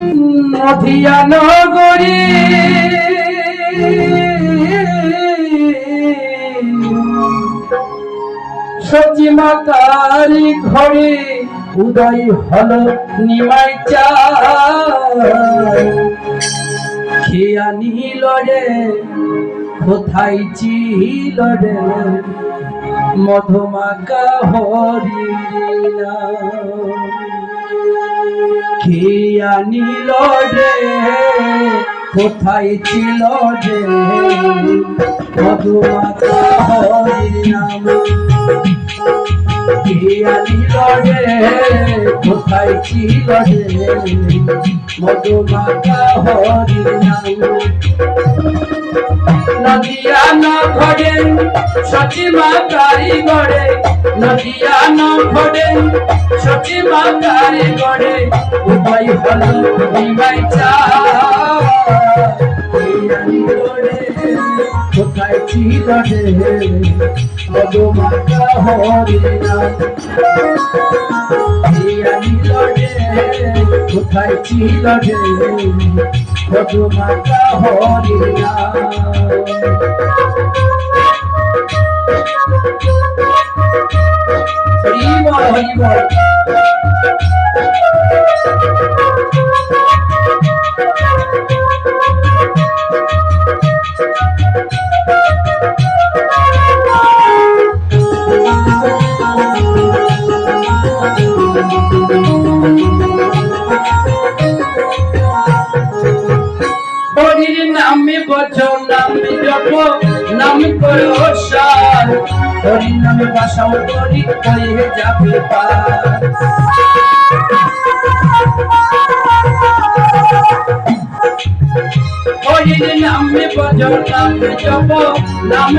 নদিয়া নগরী সচি মাতারি ঘরে উদয় হল নিমাই খেয়া নিল রে, কোথায় ছিল রে? মধুমাকা হরি খেয়া নিল রে। কোথায় ছিল নিল রে কোথায় ছিল রে মধুমাকা হরি নাম নদিয়া ন ঘরে সচিমা কারিগরে নদিয়া ন ঘরে সচিমা কারিগরে উভয় হল বিবাই চা কোথায় ছিল রে মধুমাতা হরি নাম কোথায় ছিল রে মধুমাতা হরি হরির নামে বচ নামে জপ, নাম করো সার। হরির নামে বাসাও করি হয়ে যাবে পার। হরির আমি বজর নামে জপ নাম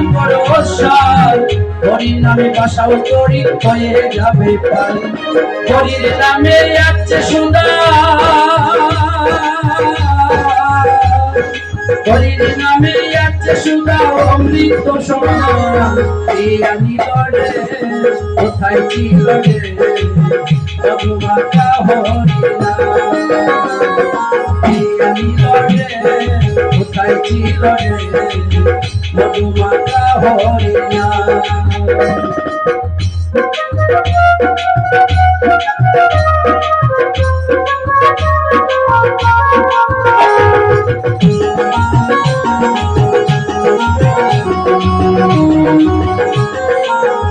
সার হরির নামে বাসাও করি হয়ে যাবে পাল হরির নামে আছে সুন্দর হরির নামে আছে সুদা অমৃত সমান এই আনি লড়ে কোথায় ছিল রে মধুমাতা হরিনা এই আনি লড়ে কোথায় ছিল রে মধুমাতা হরিনা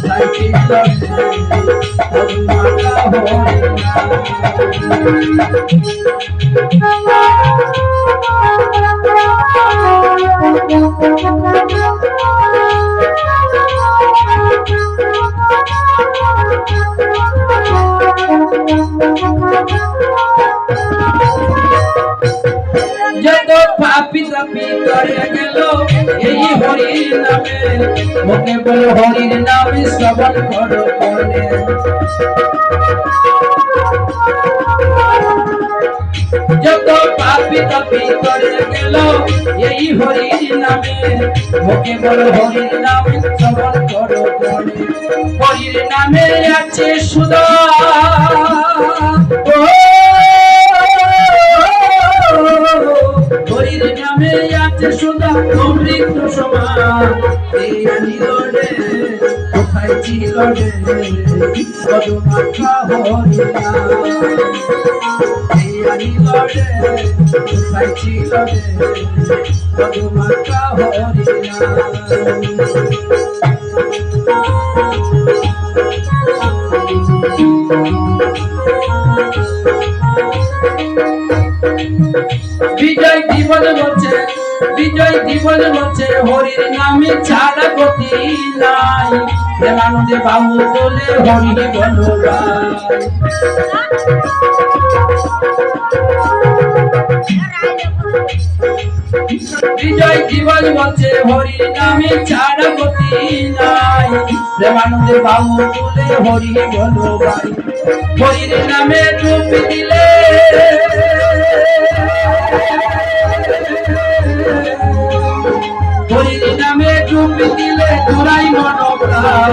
কোথায় ছিল রে যত পাপি তাপি করে গেল। এই হরির নামে। ওকে বল হরির নামে শ্রবণ করো করে যত পাপি তাপি করে গেল, এই হরির নামে। ওকে বল হরির নামে শ্রবণ করো করে হরির নামে আছে সুদা। আছে সুদা অমৃত সমান এই আনিল রে কোথায় ছিল রে? রে পদমাত্রা হরিনা বিজয় জীবন বলছে বিজয় জীবন বলছে হরির নামে ছাড়া গতি নাই। প্রেমানন্দে বাবু বলে হরি বলো বিজয় জীবন বলছে হরি নামে ছাড়া গতি নাই। প্রেমানন্দে বাবু বলে হরি বলো ভাই হরির নামে রূপ দিলে। হরির নামে রূপ দিলে তোরাই মনোপ্রাণ।